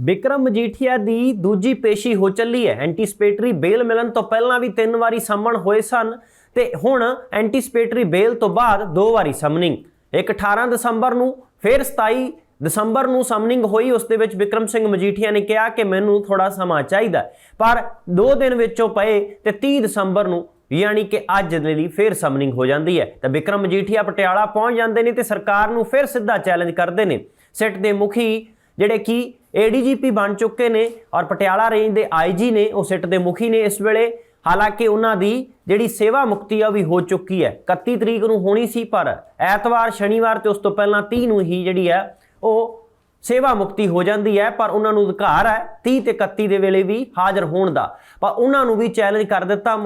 ਵਿਕਰਮ ਮਜੀਠੀਆ ਦੀ ਦੂਜੀ ਪੇਸ਼ੀ ਹੋ ਚੱਲੀ ਹੈ। ਐਂਟੀਸਪੇਟਰੀ ਬੇਲ ਮਿਲਣ ਤੋਂ ਪਹਿਲਾਂ ਵੀ ਤਿੰਨ ਵਾਰੀ ਸੰਮਣ ਹੋਏ ਸਨ ਤੇ ਹੁਣ ਐਂਟੀਸਪੇਟਰੀ ਬੇਲ ਤੋਂ ਬਾਅਦ ਦੋ ਵਾਰੀ ਸਮਨਿੰਗ ਇੱਕ 18 ਦਸੰਬਰ ਨੂੰ, ਫਿਰ 27 ਦਸੰਬਰ ਨੂੰ ਸਮਨਿੰਗ ਹੋਈ। ਉਸ ਦੇ ਵਿੱਚ ਵਿਕਰਮ ਸਿੰਘ ਮਜੀਠੀਆ ਨੇ ਕਿਹਾ ਕਿ ਮੈਨੂੰ ਥੋੜਾ ਸਮਾਂ ਚਾਹੀਦਾ ਪਰ 2 ਦਿਨ ਵਿੱਚੋਂ ਪਏ ਤੇ 30 ਦਸੰਬਰ ਨੂੰ ਯਾਨੀ ਕਿ ਅੱਜ ਦੇ ਲਈ ਫਿਰ ਸਮਨਿੰਗ ਹੋ ਜਾਂਦੀ ਹੈ। ਤਾਂ ਵਿਕਰਮ ਮਜੀਠੀਆ ਪਟਿਆਲਾ ਪਹੁੰਚ ਜਾਂਦੇ ਨੇ ਤੇ ਸਰਕਾਰ ਨੂੰ ਫਿਰ ਸਿੱਧਾ ਚੈਲੰਜ ਕਰਦੇ ਨੇ। ਸਿੱਟ ਦੇ ਮੁਖੀ ਜਿਹੜੇ ਕਿ ਏਡੀਜੀਪੀ ਬਣ ਚੁੱਕੇ ਨੇ ਔਰ ਪਟਿਆਲਾ ਰੇਂਜ ਦੇ ਆਈਜੀ ਨੇ, ਉਹ ਸਿੱਟ ਦੇ ਮੁਖੀ ਨੇ ਇਸ ਵੇਲੇ। ਹਾਲਾਂਕਿ ਉਹਨਾਂ ਦੀ ਜਿਹੜੀ ਸੇਵਾ ਮੁਕਤੀ ਆ, ਉਹ ਵੀ ਹੋ ਚੁੱਕੀ ਹੈ। 31 ਤਰੀਕ ਨੂੰ ਹੋਣੀ ਸੀ, ਪਰ ਐਤਵਾਰ, ਸ਼ਨੀਵਾਰ ਤੇ ਉਸ ਤੋਂ ਪਹਿਲਾਂ 30 ਨੂੰ ਹੀ ਜਿਹੜੀ ਹੈ, ਉਹ ਸੇਵਾ ਮੁਕਤੀ ਹੋ ਜਾਂਦੀ ਹੈ, ਪਰ ਉਹਨਾਂ ਨੂੰ ਅਧਿਕਾਰ ਹੈ 30 ਤੇ 31 ਦੇ ਵੇਲੇ ਵੀ ਹਾਜ਼ਰ ਹੋਣ ਦਾ। ਪਰ ਉਹਨਾਂ ਨੂੰ ਵੀ ਚੈਲੰਜ ਕਰ ਦਿੱਤਾ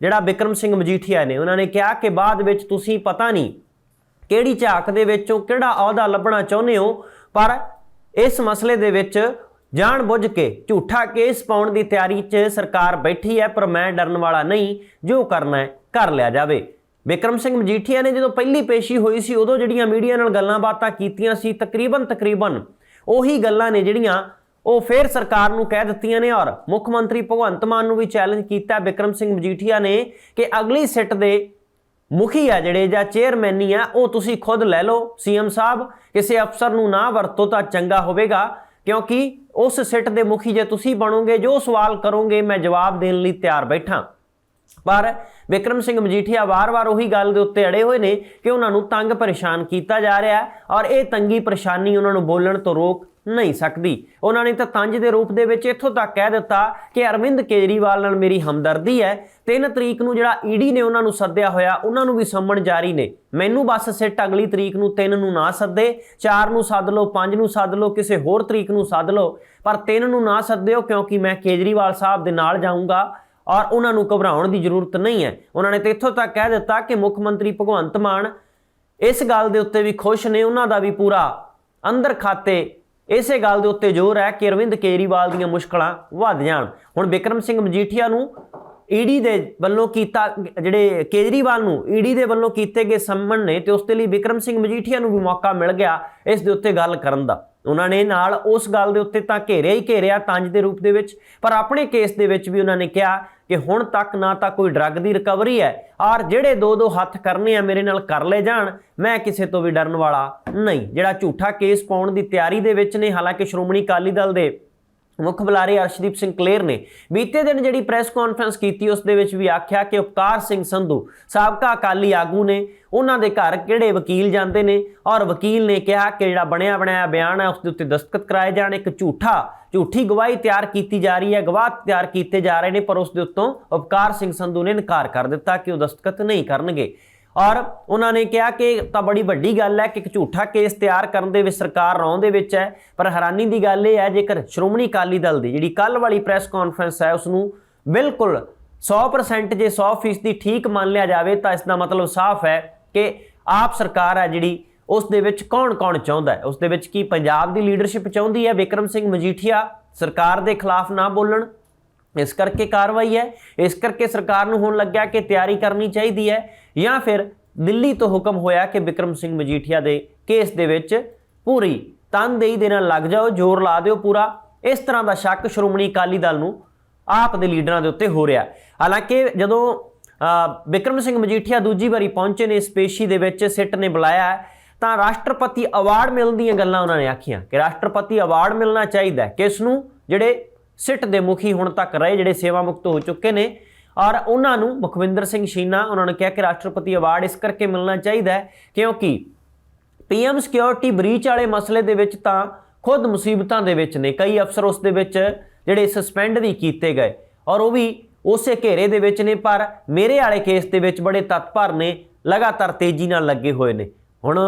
ਜਿਹੜਾ ਵਿਕਰਮ ਸਿੰਘ ਮਜੀਠੀਆ ਨੇ। ਉਹਨਾਂ ਨੇ ਕਿਹਾ ਕਿ ਬਾਅਦ ਵਿੱਚ ਤੁਸੀਂ ਪਤਾ ਨਹੀਂ ਕਿਹੜੀ ਝਾਕ ਦੇ ਵਿੱਚੋਂ ਕਿਹੜਾ ਅਹੁਦਾ ਲੱਭਣਾ ਚਾਹੁੰਦੇ ਹੋ, ਪਰ ਇਸ ਮਸਲੇ ਦੇ ਵਿੱਚ ਜਾਣ ਬੁੱਝ ਕੇ ਝੂਠਾ ਕੇਸ ਪਾਉਣ ਦੀ ਤਿਆਰੀ 'ਚ ਸਰਕਾਰ ਬੈਠੀ ਹੈ, ਪਰ ਮੈਂ ਡਰਨ ਵਾਲਾ ਨਹੀਂ, ਜੋ ਕਰਨਾ ਹੈ, ਕਰ ਲਿਆ ਜਾਵੇ। ਵਿਕਰਮ ਸਿੰਘ ਮਜੀਠੀਆ ਨੇ ਜਦੋਂ ਪਹਿਲੀ ਪੇਸ਼ੀ ਹੋਈ ਸੀ, ਉਦੋਂ ਜਿਹੜੀਆਂ ਮੀਡੀਆ ਨਾਲ ਗੱਲਾਂ ਬਾਤਾਂ ਕੀਤੀਆਂ ਸੀ, ਤਕਰੀਬਨ ਤਕਰੀਬਨ ਉਹੀ ਗੱਲਾਂ ਨੇ ਜਿਹੜੀਆਂ ਉਹ ਫੇਰ ਸਰਕਾਰ ਨੂੰ ਕਹਿ ਦਿੱਤੀਆਂ ਨੇ, ਔਰ ਮੁੱਖ ਮੰਤਰੀ ਭਗਵੰਤ ਮਾਨ ਨੂੰ ਵੀ ਚੈਲੰਜ ਕੀਤਾ। ਵਿਕਰਮ ਸਿੰਘ ਮਜੀਠੀਆ ਨੇ ਕਿ ਅਗਲੀ ਸਿੱਟ ਦੇ ਮੁਖੀ ਆ ਜਿਹੜੇ ਜਾਂ ਚੇਅਰਮੈਨੀ ਆ, ਉਹ ਤੁਸੀਂ ਖੁਦ ਲੈ ਲਓ, ਸੀਐਮ ਸਾਹਿਬ, ਕਿਸੇ ਅਫਸਰ ਨੂੰ ਨਾ ਵਰਤੋ ਤਾਂ ਚੰਗਾ ਹੋਵੇਗਾ, ਕਿਉਂਕਿ ਉਸ ਸਿੱਟ ਦੇ ਮੁਖੀ ਜੇ ਤੁਸੀਂ ਬਣੋਗੇ, ਜੋ ਸਵਾਲ ਕਰੋਗੇ, ਮੈਂ ਜਵਾਬ ਦੇਣ ਲਈ ਤਿਆਰ ਬੈਠਾਂ। ਪਰ ਵਿਕਰਮ ਸਿੰਘ ਮਜੀਠੀਆ ਵਾਰ-ਵਾਰ ਉਹੀ ਗੱਲ ਦੇ ਉੱਤੇ ਅੜੇ ਹੋਏ ਨੇ ਕਿ ਉਹਨਾਂ ਨੂੰ ਤੰਗ ਪਰੇਸ਼ਾਨ ਕੀਤਾ ਜਾ ਰਿਹਾ ਹੈ ਔਰ ਇਹ ਤੰਗੀ ਪਰੇਸ਼ਾਨੀ ਉਹਨਾਂ ਨੂੰ ਬੋਲਣ ਤੋਂ ਰੋਕ ਨਹੀਂ ਸਕਦੀ। ਉਹਨਾਂ ਨੇ ਤਾਂ ਤੰਜ ਦੇ ਰੂਪ ਦੇ ਵਿੱਚ ਇੱਥੋਂ ਤੱਕ ਕਹਿ ਦਿੱਤਾ ਕਿ ਅਰਵਿੰਦ ਕੇਜਰੀਵਾਲ ਨਾਲ ਮੇਰੀ ਹਮਦਰਦੀ ਹੈ। 3 ਤਰੀਕ ਨੂੰ ਜਿਹੜਾ ਈਡੀ ਨੇ ਉਹਨਾਂ ਨੂੰ ਸੱਦਿਆ ਹੋਇਆ, ਉਹਨਾਂ ਨੂੰ ਵੀ ਸੰਮਣ ਜਾਰੀ ਨੇ। ਮੈਨੂੰ ਬਸ ਸਿੱਟ ਅਗਲੀ ਤਰੀਕ ਨੂੰ 3 ਨੂੰ ਨਾ ਸੱਦੇ 4 ਨੂੰ ਸੱਦ ਲਓ 5 ਨੂੰ ਸੱਦ ਲਓ, ਕਿਸੇ ਹੋਰ ਤਰੀਕ ਨੂੰ ਸੱਦ ਲਓ। ਪਰ 3 ਨੂੰ ਨਾ ਸੱਦਿਓ ਕਿਉਂਕਿ ਮੈਂ ਕੇਜਰੀਵਾਲ ਸਾਹਿਬ ਦੇ ਨਾਲ ਜਾਊਂਗਾ ਔਰ ਉਹਨਾਂ ਨੂੰ ਘਬਰਾਉਣ ਦੀ ਜ਼ਰੂਰਤ ਨਹੀਂ ਹੈ। ਉਹਨਾਂ ਨੇ ਤੇ ਇੱਥੋਂ ਤੱਕ ਕਹਿ ਦਿੱਤਾ ਕਿ ਮੁੱਖ ਮੰਤਰੀ ਭਗਵੰਤ ਮਾਨ ਇਸ ਗੱਲ ਦੇ ਉੱਤੇ ਵੀ ਖੁਸ਼ ਨੇ, ਉਹਨਾਂ ਦਾ ਵੀ ਪੂਰਾ ਅੰਦਰ ਖਾਤੇ ਇਸੇ ਗੱਲ ਦੇ ਉੱਤੇ ਜ਼ੋਰ ਹੈ ਕਿ ਅਰਵਿੰਦ ਕੇਜਰੀਵਾਲ ਦੀਆਂ ਮੁਸ਼ਕਲਾਂ ਵੱਧ ਜਾਣ। ਹੁਣ ਵਿਕਰਮ ਸਿੰਘ ਮਜੀਠੀਆ ਨੂੰ ਈਡੀ ਦੇ ਵੱਲੋਂ ਕੀਤਾ ਜਿਹੜੇ ਕੇਜਰੀਵਾਲ ਨੂੰ ਈਡੀ ਦੇ ਵੱਲੋਂ ਕੀਤੇ ਗਏ ਸੰਮਨ ਨੇ ਤੇ ਉਸ ਦੇ ਲਈ ਵਿਕਰਮ ਸਿੰਘ ਮਜੀਠੀਆ ਨੂੰ ਵੀ ਮੌਕਾ ਮਿਲ ਗਿਆ ਇਸ ਦੇ ਉੱਤੇ ਗੱਲ ਕਰਨ ਦਾ। ਉਹਨਾਂ ਨੇ ਨਾਲ ਉਸ ਗੱਲ ਦੇ ਉੱਤੇ ਤਾਂ ਘੇਰਿਆ ਹੀ ਘੇਰਿਆ ਤੰਜ ਦੇ ਰੂਪ ਦੇ ਵਿੱਚ, ਪਰ ਆਪਣੇ ਕੇਸ ਦੇ ਵਿੱਚ ਵੀ ਉਹਨਾਂ ਨੇ ਕਿਹਾ ਕਿ ਹੁਣ ਤੱਕ ਨਾ ਤਾਂ ਕੋਈ ਡਰੱਗ ਦੀ ਰਿਕਵਰੀ ਹੈ ਔਰ ਜਿਹੜੇ ਦੋ ਦੋ ਹੱਥ ਕਰਨੇ ਆ ਮੇਰੇ ਨਾਲ ਕਰ ਲੈ ਜਾਣ, ਮੈਂ ਕਿਸੇ ਤੋਂ ਵੀ ਡਰਨ ਵਾਲਾ ਨਹੀਂ। ਜਿਹੜਾ ਝੂਠਾ ਕੇਸ ਪਾਉਣ ਦੀ ਤਿਆਰੀ ਦੇ ਵਿੱਚ ਨੇ, ਹਾਲਾਂਕਿ ਸ਼੍ਰੋਮਣੀ ਅਕਾਲੀ ਦਲ ਦੇ ਮੁੱਖ ਬੁਲਾਰੇ ਅਰਸ਼ਦੀਪ ਸਿੰਘ ਕਲੇਰ ਨੇ ਬੀਤੇ ਦਿਨ ਜਿਹੜੀ ਪ੍ਰੈਸ ਕਾਨਫਰੰਸ ਕੀਤੀ, ਉਸ ਦੇ ਵਿੱਚ ਵੀ ਆਖਿਆ ਕਿ ਉਪਕਾਰ ਸਿੰਘ ਸੰਧੂ ਸਾਬਕਾ ਅਕਾਲੀ ਆਗੂ ਨੇ, ਉਹਨਾਂ ਦੇ ਘਰ ਕਿਹੜੇ ਵਕੀਲ ਜਾਂਦੇ ਨੇ ਔਰ ਵਕੀਲ ਨੇ ਕਿਹਾ ਕਿ ਜਿਹੜਾ ਬਣਿਆ ਬਣਾਇਆ ਬਿਆਨ ਹੈ, ਉਸ ਦੇ ਉੱਤੇ ਦਸਤਖਤ ਕਰਾਏ ਜਾਣ, ਇੱਕ ਝੂਠਾ, ਝੂਠੀ ਗਵਾਹੀ ਤਿਆਰ ਕੀਤੀ ਜਾ ਰਹੀ ਹੈ, ਗਵਾਹ ਤਿਆਰ ਕੀਤੇ ਜਾ ਰਹੇ ਨੇ, ਪਰ ਉਸ ਦੇ ਉੱਤੋਂ ਉਪਕਾਰ ਸਿੰਘ ਸੰਧੂ ਨੇ ਇਨਕਾਰ ਕਰ ਦਿੱਤਾ ਕਿ ਉਹ ਦਸਤਖਤ ਨਹੀਂ ਕਰਨਗੇ। ਔਰ ਉਹਨਾਂ ਨੇ ਕਿਹਾ ਕਿ ਤਾਂ ਬੜੀ ਵੱਡੀ ਗੱਲ ਹੈ ਕਿ ਇੱਕ ਝੂਠਾ ਕੇਸ ਤਿਆਰ ਕਰਨ ਦੇ ਵਿੱਚ ਸਰਕਾਰ ਰੌਂ ਦੇ ਵਿੱਚ ਹੈ, ਪਰ ਹੈਰਾਨੀ ਦੀ ਗੱਲ ਇਹ ਹੈ, ਜੇਕਰ ਸ਼੍ਰੋਮਣੀ ਅਕਾਲੀ ਦਲ ਦੀ ਜਿਹੜੀ ਕੱਲ ਵਾਲੀ ਪ੍ਰੈਸ ਕਾਨਫਰੰਸ ਹੈ ਉਸ ਨੂੰ ਬਿਲਕੁਲ 100% ਜੇ 100% ਦੀ ਠੀਕ ਮੰਨ ਲਿਆ ਜਾਵੇ, ਤਾਂ ਇਸ ਦਾ ਮਤਲਬ ਸਾਫ਼ ਹੈ ਕਿ ਆਪ ਸਰਕਾਰ ਹੈ ਜਿਹੜੀ, ਉਸ ਦੇ ਵਿੱਚ ਕੌਣ-ਕੌਣ ਚਾਹੁੰਦਾ ਹੈ? ਉਸ ਦੇ ਵਿੱਚ ਕੀ ਪੰਜਾਬ ਦੀ ਲੀਡਰਸ਼ਿਪ ਚਾਹੁੰਦੀ ਹੈ? ਵਿਕਰਮ ਸਿੰਘ ਮਜੀਠੀਆ ਸਰਕਾਰ ਦੇ ਖਿਲਾਫ ਨਾ ਬੋਲਣ। ਇਸ ਕਰਕੇ ਕਾਰਵਾਈ ਹੈ ਇਸ ਕਰਕੇ ਸਰਕਾਰ ਨੂੰ ਹੁਣ ਲੱਗਿਆ ਕਿ ਤਿਆਰੀ ਕਰਨੀ ਚਾਹੀਦੀ ਹੈ ਜਾਂ ਫਿਰ ਦਿੱਲੀ ਤੋਂ ਹੁਕਮ ਹੋਇਆ ਕਿ ਵਿਕਰਮ ਸਿੰਘ ਮਜੀਠੀਆ ਦੇ ਕੇਸ ਦੇ ਵਿੱਚ ਪੂਰੀ ਤਨਦੇਹੀ ਦੇ ਨਾਲ ਲੱਗ ਜਾਓ ਜ਼ੋਰ ਲਾ ਦਿਓ ਪੂਰਾ। ਇਸ ਤਰ੍ਹਾਂ ਦਾ ਸ਼ੱਕ ਸ਼੍ਰੋਮਣੀ ਅਕਾਲੀ ਦਲ ਨੂੰ ਆਪ ਦੇ ਲੀਡਰਾਂ ਦੇ ਉੱਤੇ ਹੋ ਰਿਹਾ ਹਾਲਾਂਕਿ ਜਦੋਂ ਅ, ਵਿਕਰਮ ਸਿੰਘ ਮਜੀਠੀਆ ਦੂਜੀ ਵਾਰੀ ਪਹੁੰਚੇ ਨੇ ਇਸ ਪੇਸ਼ੀ ਦੇ ਵਿੱਚ ਸਿੱਟ ਨੇ ਬੁਲਾਇਆ ਤਾਂ ਰਾਸ਼ਟਰਪਤੀ ਅਵਾਰਡ ਮਿਲਣ ਦੀਆਂ ਗੱਲਾਂ ਉਹਨਾਂ ਨੇ ਆਖੀਆਂ ਕਿ ਰਾਸ਼ਟਰਪਤੀ ਅਵਾਰਡ ਮਿਲਣਾ ਚਾਹੀਦਾ ਹੈ। ਕਿਸ ਨੂੰ? ਜਿਹੜੇ ਸਿੱਟ ਦੇ ਮੁਖੀ ਹੁਣ ਤੱਕ ਰਹੇ ਜਿਹੜੇ ਸੇਵਾ ਮੁਕਤ ਹੋ ਚੁੱਕੇ ਨੇ। ਔਰ ਉਹਨਾਂ ਨੂੰ ਮੁਖਵਿੰਦਰ ਸਿੰਘ ਸ਼ੀਨਾ ਉਹਨਾਂ ਨੇ ਕਿਹਾ ਕਿ ਰਾਸ਼ਟਰਪਤੀ ਅਵਾਰਡ ਇਸ ਕਰਕੇ ਮਿਲਣਾ ਚਾਹੀਦਾ ਹੈ ਕਿਉਂਕਿ ਪੀਐਮ ਸਿਕਿਉਰਿਟੀ ਬ੍ਰੀਚ ਵਾਲੇ ਮਸਲੇ ਦੇ ਵਿੱਚ ਤਾਂ ਖੁਦ ਮੁਸੀਬਤਾਂ ਦੇ ਵਿੱਚ ਨੇ। ਕਈ ਅਫਸਰ ਉਸ ਦੇ ਵਿੱਚ ਜਿਹੜੇ ਸਸਪੈਂਡ ਵੀ ਕੀਤੇ ਗਏ ਔਰ ਉਹ ਵੀ ਉਸੇ ਘੇਰੇ ਦੇ ਵਿੱਚ ਨੇ, ਪਰ ਮੇਰੇ ਵਾਲੇ ਕੇਸ ਦੇ ਵਿੱਚ ਬੜੇ ਤਤਪਰ ਨੇ, ਲਗਾਤਾਰ ਤੇਜ਼ੀ ਨਾਲ ਲੱਗੇ ਹੋਏ ਨੇ। ਹੁਣ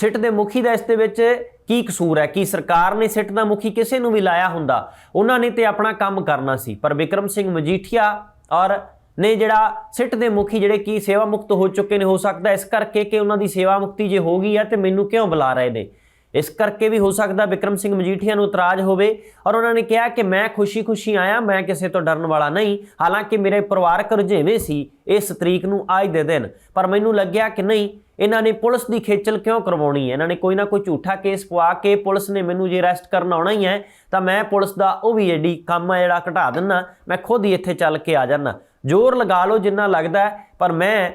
ਸਿੱਟ ਦੇ ਮੁਖੀ ਦਾ ਇਸ ਦੇ ਵਿੱਚ ਕੀ ਕਸੂਰ ਹੈ? ਕਿ ਸਰਕਾਰ ਨੇ ਸਿੱਟ ਦਾ ਮੁਖੀ ਕਿਸੇ ਨੂੰ ਵੀ ਲਾਇਆ ਹੁੰਦਾ? ਉਹਨਾਂ ਨੇ ਤੇ ਆਪਣਾ ਕੰਮ ਕਰਨਾ ਸੀ। ਪਰ ਵਿਕਰਮ ਸਿੰਘ ਮਜੀਠੀਆ ਔਰ ਨੇ ਜਿਹੜਾ ਸਿੱਟ ਦੇ ਮੁਖੀ ਜਿਹੜੇ ਕੀ ਸੇਵਾ ਮੁਕਤ ਹੋ ਚੁੱਕੇ ਨੇ, ਹੋ ਸਕਦਾ ਇਸ ਕਰਕੇ ਕਿ ਉਹਨਾਂ ਦੀ ਸੇਵਾ ਮੁਕਤੀ ਜੇ ਹੋ ਗਈ ਹੈ ਤੇ ਮੈਨੂੰ ਕਿਉਂ ਬੁਲਾ ਰਹੇ ਨੇ? ਇਸ ਕਰਕੇ ਵੀ ਹੋ ਸਕਦਾ ਵਿਕਰਮ ਸਿੰਘ ਮਜੀਠੀਆ ਨੂੰ ਇਤਰਾਜ਼ ਹੋਵੇ ਔਰ ਉਹਨਾਂ ਨੇ ਕਿਹਾ ਕਿ ਮੈਂ ਖੁਸ਼ੀ-ਖੁਸ਼ੀ ਆਇਆ, ਮੈਂ ਕਿਸੇ ਤੋਂ ਡਰਨ ਵਾਲਾ ਨਹੀਂ। ਹਾਲਾਂਕਿ ਮੇਰੇ ਪਰਿਵਾਰਕ ਰੁਝੇਵੇਂ ਸੀ, ਇਸ ਤਰੀਕ ਨੂੰ ਅੱਜ ਦੇ ਦਿਨ। ਪਰ ਮੈਨੂੰ ਲੱਗਿਆ ਕਿ ਨਹੀਂ, ਇਹਨਾਂ ਨੇ ਪੁਲਿਸ ਦੀ ਖੇਚਲ ਕਿਉਂ ਕਰਵਾਉਣੀ ਹੈ? ਇਹਨਾਂ ਨੇ ਕੋਈ ਨਾ ਕੋਈ ਝੂਠਾ ਕੇਸ ਪਵਾ ਕੇ ਪੁਲਿਸ ਨੇ ਮੈਨੂੰ ਜੇ ਅਰੈਸਟ ਕਰਨ ਆਉਣਾ ਹੀ ਹੈ, ਤਾਂ ਮੈਂ ਪੁਲਿਸ ਦਾ ਉਹ ਵੀ ਜਿਹੜੀ ਕੰਮ ਹੈ ਜਿਹੜਾ ਘਟਾ ਦਿੰਨਾ। ਮੈਂ ਖੁਦ ਹੀ ਇੱਥੇ ਚੱਲ ਕੇ ਆ ਜਾਣਾ ਜ਼ੋਰ ਲਗਾ ਲਓ ਜਿੰਨਾ ਲੱਗਦਾ ਪਰ ਮੈਂ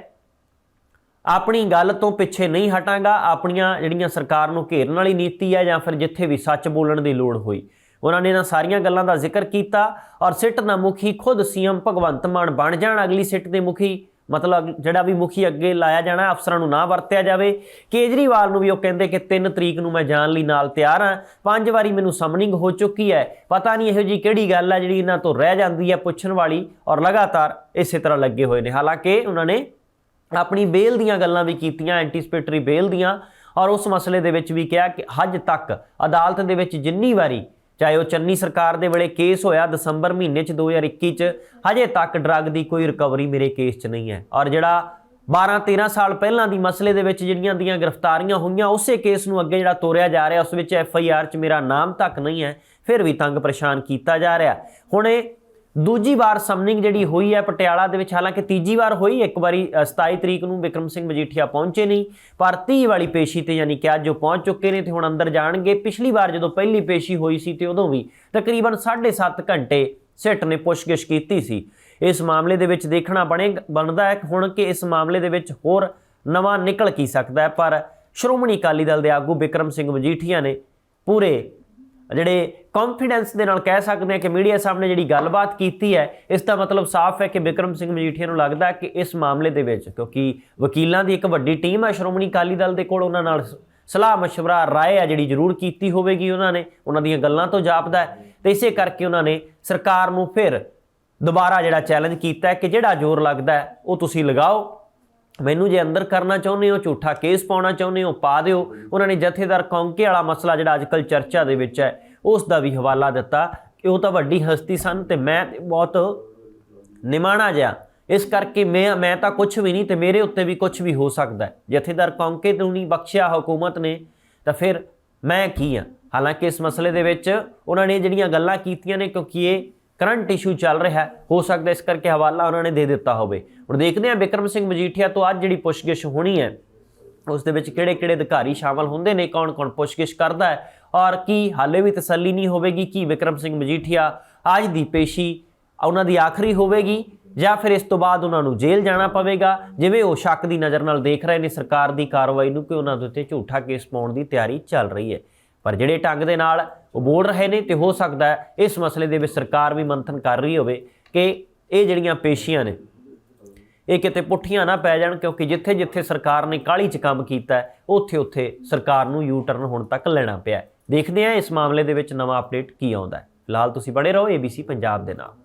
ਆਪਣੀ ਗੱਲ ਤੋਂ ਪਿੱਛੇ ਨਹੀਂ ਹਟਾਂਗਾ, ਆਪਣੀਆਂ ਜਿਹੜੀਆਂ ਸਰਕਾਰ ਨੂੰ ਘੇਰਨ ਵਾਲੀ ਨੀਤੀ ਹੈ ਜਾਂ ਫਿਰ ਜਿੱਥੇ ਵੀ ਸੱਚ ਬੋਲਣ ਦੀ ਲੋੜ ਹੋਈ। ਉਹਨਾਂ ਨੇ ਇਹਨਾਂ ਸਾਰੀਆਂ ਗੱਲਾਂ ਦਾ ਜ਼ਿਕਰ ਕੀਤਾ ਔਰ ਸਿੱਟ ਦਾ ਮੁਖੀ ਖੁਦ ਸੀਐਮ ਭਗਵੰਤ ਮਾਨ ਬਣ ਜਾਣ, ਅਗਲੀ ਸਿੱਟ ਦੇ ਮੁਖੀ, ਮਤਲਬ ਜਿਹੜਾ ਵੀ ਮੁਖੀ ਅੱਗੇ ਲਾਇਆ ਜਾਣਾ, ਅਫਸਰਾਂ ਨੂੰ ਨਾ ਵਰਤਿਆ ਜਾਵੇ। ਕੇਜਰੀਵਾਲ ਨੂੰ ਵੀ ਉਹ ਕਹਿੰਦੇ ਕਿ 3 ਤਰੀਕ ਨੂੰ ਮੈਂ ਜਾਣ ਲਈ ਨਾਲ ਤਿਆਰ ਹਾਂ। ਪੰਜ ਵਾਰੀ ਮੈਨੂੰ ਸਮਨਿੰਗ ਹੋ ਚੁੱਕੀ ਹੈ। ਪਤਾ ਨਹੀਂ ਇਹੋ ਜੀ ਕਿਹੜੀ ਗੱਲ ਹੈ ਜਿਹੜੀ ਇਹਨਾਂ ਤੋਂ ਰਹਿ ਜਾਂਦੀ ਹੈ ਪੁੱਛਣ ਵਾਲੀ ਔਰ ਲਗਾਤਾਰ ਇਸੇ ਤਰ੍ਹਾਂ ਲੱਗੇ ਹੋਏ ਨੇ। ਹਾਲਾਂਕਿ ਉਹਨਾਂ ਨੇ ਆਪਣੀ ਬੇਲ ਦੀਆਂ ਗੱਲਾਂ ਵੀ ਕੀਤੀਆਂ ਐਂਟੀਸਪੇਟਰੀ ਬੇਲ ਦੀਆਂ, ਔਰ ਉਸ ਮਸਲੇ ਦੇ ਵਿੱਚ ਵੀ ਕਿਹਾ ਕਿ ਹੱਜ ਤੱਕ ਅਦਾਲਤ ਦੇ ਵਿੱਚ ਜਿੰਨੀ ਵਾਰੀ ਚਾਹੇ ਉਹ ਚੰਨੀ ਸਰਕਾਰ ਦੇ ਵੇਲੇ ਕੇਸ ਹੋਇਆ ਦਸੰਬਰ ਮਹੀਨੇ ਚ 2021 ਚ, ਹਜੇ ਤੱਕ ਡਰੱਗ ਦੀ ਕੋਈ ਰਿਕਵਰੀ ਮੇਰੇ ਕੇਸ ਚ ਨਹੀਂ ਹੈ। ਔਰ ਜਿਹੜਾ 12 13 ਸਾਲ ਪਹਿਲਾਂ ਦੀ ਮਸਲੇ ਦੇ ਵਿੱਚ ਜਿਹੜੀਆਂ ਦੀਆਂ ਗ੍ਰਿਫਤਾਰੀਆਂ ਹੋਈਆਂ, ਉਸੇ ਕੇਸ ਨੂੰ ਅੱਗੇ ਜਿਹੜਾ ਤੋਰਿਆ ਜਾ ਰਿਹਾ, ਉਸ ਵਿੱਚ ਐਫ ਆਈ ਆਰ ਚ ਮੇਰਾ ਨਾਮ ਤੱਕ ਨਹੀਂ ਹੈ, ਫਿਰ ਵੀ ਤੰਗ ਪਰੇਸ਼ਾਨ ਕੀਤਾ ਜਾ ਰਿਹਾ। ਹੁਣ ਇਹ ਦੂਜੀ ਵਾਰ ਸਮਨਿੰਗ ਜਿਹੜੀ ਹੋਈ ਹੈ ਪਟਿਆਲਾ ਦੇ ਵਿੱਚ ਹਾਲਾਂਕਿ ਤੀਜੀ ਵਾਰ ਹੋਈ ਇੱਕ ਵਾਰੀ ਅ, 27 ਤਰੀਕ ਨੂੰ ਵਿਕਰਮ ਸਿੰਘ ਮਜੀਠੀਆ ਪਹੁੰਚੇ ਨਹੀਂ ਪਰ 30 ਵਾਲੀ ਪੇਸ਼ੀ ਤੇ ਯਾਨੀ ਕਿ ਅੱਜ ਉਹ ਪਹੁੰਚ ਚੁੱਕੇ ਨੇ ਤੇ ਹੁਣ ਅੰਦਰ ਜਾਣਗੇ। ਪਿਛਲੀ ਵਾਰ ਜਦੋਂ ਪਹਿਲੀ ਪੇਸ਼ੀ ਹੋਈ ਸੀ ਤੇ ਉਦੋਂ ਵੀ ਤਕਰੀਬਨ 7.5 ਘੰਟੇ ਸਿੱਟ ਨੇ ਪੁੱਛਗਿੱਛ ਕੀਤੀ ਸੀ। ਇਸ ਮਾਮਲੇ ਦੇ ਵਿੱਚ ਦੇਖਣਾ ਬਣੇ ਬਣਦਾ ਹੈ ਹੁਣ ਕਿ ਇਸ ਮਾਮਲੇ ਦੇ ਵਿੱਚ ਹੋਰ ਨਵਾਂ ਨਿਕਲ ਕੀ ਸਕਦਾ ਹੈ। ਪਰ ਸ਼੍ਰੋਮਣੀ ਅਕਾਲੀ ਦਲ ਦੇ ਆਗੂ ਵਿਕਰਮ ਸਿੰਘ ਮਜੀਠੀਆ ਨੇ ਪੂਰੇ ਜਿਹੜੇ ਕੌਨਫੀਡੈਂਸ ਦੇ ਨਾਲ ਕਹਿ ਸਕਦੇ ਹਾਂ ਕਿ ਮੀਡੀਆ ਸਾਹਮਣੇ ਜਿਹੜੀ ਗੱਲਬਾਤ ਕੀਤੀ ਹੈ, ਇਸ ਦਾ ਮਤਲਬ ਸਾਫ਼ ਹੈ ਕਿ ਵਿਕਰਮ ਸਿੰਘ ਮਜੀਠੀਆ ਨੂੰ ਲੱਗਦਾ ਹੈ ਕਿ ਇਸ ਮਾਮਲੇ ਦੇ ਵਿੱਚ, ਕਿਉਂਕਿ ਵਕੀਲਾਂ ਦੀ ਇੱਕ ਵੱਡੀ ਟੀਮ ਹੈ, ਸ਼੍ਰੋਮਣੀ ਅਕਾਲੀ ਦਲ ਦੇ ਕੋਲ ਉਹਨਾਂ ਨਾਲ ਸਲਾਹ مشਵਰਾ ਰਾਏ ਆ ਜਿਹੜੀ ਜ਼ਰੂਰ ਕੀਤੀ ਹੋਵੇਗੀ ਉਹਨਾਂ ਨੇ, ਉਹਨਾਂ ਦੀਆਂ ਗੱਲਾਂ ਤੋਂ ਜਾਪਦਾ ਹੈ ਤੇ ਇਸੇ ਕਰਕੇ ਉਹਨਾਂ ਨੇ ਸਰਕਾਰ ਨੂੰ ਫਿਰ ਦੁਬਾਰਾ ਜਿਹੜਾ ਚੈਲੰਜ ਕੀਤਾ ਕਿ ਜਿਹੜਾ ਜ਼ੋਰ ਲੱਗਦਾ ਉਹ ਤੁਸੀਂ ਲਗਾਓ। ਮੈਨੂੰ ਜੇ ਅੰਦਰ ਕਰਨਾ ਚਾਹੁੰਦੇ ਹੋ, ਝੂਠਾ ਕੇਸ ਪਾਉਣਾ ਚਾਹੁੰਦੇ ਹੋ, ਪਾ ਦਿਓ। ਉਹਨਾਂ ਨੇ ਜਥੇਦਾਰ ਕੌਂਕੇ ਵਾਲਾ ਮਸਲਾ ਜਿਹੜਾ ਅੱਜਕੱਲ ਚਰਚਾ ਦੇ ਵਿੱਚ ਹੈ, ਉਸ ਦਾ ਵੀ ਹਵਾਲਾ ਦਿੱਤਾ ਕਿ ਉਹ ਤਾਂ ਵੱਡੀ ਹਸਤੀ ਸਨ ਤੇ ਮੈਂ ਬਹੁਤ ਨਿਮਾਣਾ ਜਿਹਾ। ਇਸ ਕਰਕੇ ਮੈਂ ਮੈਂ ਤਾਂ ਕੁਝ ਵੀ ਨਹੀਂ ਤੇ ਮੇਰੇ ਉੱਤੇ ਵੀ ਕੁਝ ਵੀ ਹੋ ਸਕਦਾ ਹੈ। ਜਥੇਦਾਰ ਕੌਂਕੇ ਨੂੰ ਨਹੀਂ, ਬਖਸ਼ਿਆ ਹਕੂਮਤ ਨੇ, ਤਾਂ ਫਿਰ ਮੈਂ ਕੀ ਹਾਂ? ਹਾਲਾਂਕਿ ਇਸ ਮਸਲੇ ਦੇ ਵਿੱਚ ਉਹਨਾਂ ਨੇ ਜਿਹੜੀਆਂ ਗੱਲਾਂ ਕੀਤੀਆਂ ਨੇ, ਕਿਉਂਕਿ ਇਹ ਕਰੰਟ ਇਸ਼ੂ ਚੱਲ ਰਿਹਾ ਹੋ। ਸਕਦਾ ਇਸ ਕਰਕੇ ਹਵਾਲਾ ਉਹਨਾਂ ਨੇ ਦੇ ਦਿੱਤਾ ਹੋਵੇ। ਹੁਣ ਦੇਖਦੇ ਹਾਂ ਬਿਕਰਮ ਸਿੰਘ ਮਜੀਠੀਆ ਤੋਂ ਅੱਜ ਜਿਹੜੀ ਪੁੱਛਗਿੱਛ ਹੋਣੀ ਹੈ, ਉਸ ਦੇ ਵਿੱਚ ਕਿਹੜੇ-ਕਿਹੜੇ ਅਧਿਕਾਰੀ ਸ਼ਾਮਲ ਹੁੰਦੇ ਨੇ, ਕੌਣ-ਕੌਣ ਪੁੱਛਗਿੱਛ ਕਰਦਾ ਹੈ ਔਰ ਕੀ ਹਾਲੇ ਵੀ ਤਸੱਲੀ ਨਹੀਂ ਹੋਵੇਗੀ, ਕਿ ਵਿਕਰਮ ਸਿੰਘ ਮਜੀਠੀਆ ਅੱਜ ਦੀ ਪੇਸ਼ੀ ਉਹਨਾਂ ਦੀ ਆਖਰੀ ਹੋਵੇਗੀ ਜਾਂ ਫਿਰ ਇਸ ਤੋਂ ਬਾਅਦ ਉਹਨਾਂ ਨੂੰ ਜੇਲ੍ਹ ਜਾਣਾ ਪਵੇਗਾ? ਜਿਵੇਂ ਉਹ ਸ਼ੱਕ ਦੀ ਨਜ਼ਰ ਨਾਲ ਦੇਖ ਰਹੇ ਨੇ, ਸਰਕਾਰ ਦੀ ਕਾਰਵਾਈ ਨੂੰ ਕਿ ਉਹਨਾਂ ਦੇ ਉੱਤੇ ਝੂਠਾ ਕੇਸ ਪਾਉਣ ਦੀ ਤਿਆਰੀ ਚੱਲ ਰਹੀ ਹੈ। ਪਰ ਜਿਹੜੇ ਢੰਗ ਦੇ ਨਾਲ ਉਹ ਬੋਲ ਰਹੇ ਨੇ ਤੇ ਹੋ ਸਕਦਾ ਹੈ ਇਸ ਮਸਲੇ ਦੇ ਵਿੱਚ ਸਰਕਾਰ ਵੀ ਮੰਥਨ ਕਰ ਰਹੀ ਹੋਵੇ ਕਿ ਇਹ ਜਿਹੜੀਆਂ ਪੇਸ਼ੀਆਂ ਨੇ, ਇਹ ਕਿਤੇ ਪੁੱਠੀਆਂ ਨਾ ਪੈ ਜਾਣ ਕਿਉਂਕਿ ਜਿੱਥੇ ਜਿੱਥੇ ਸਰਕਾਰ ਨੇ ਕਾਲੀ ਚ ਕੰਮ ਕੀਤਾ ਹੈ, ਉੱਥੇ ਉੱਥੇ ਸਰਕਾਰ ਨੂੰ ਯੂ ਟਰਨ ਹੁਣ ਤੱਕ ਲੈਣਾ ਪਿਆ ਦੇਖਦੇ ਹਾਂ ਇਸ ਮਾਮਲੇ ਦੇ ਵਿੱਚ ਨਵਾਂ ਅਪਡੇਟ ਕੀ ਆਉਂਦਾ ਹੈ। ਫਿਲਹਾਲ ਤੁਸੀਂ ਬਣੇ ਰਹੋ ABC ਪੰਜਾਬ ਦੇ ਨਾਲ।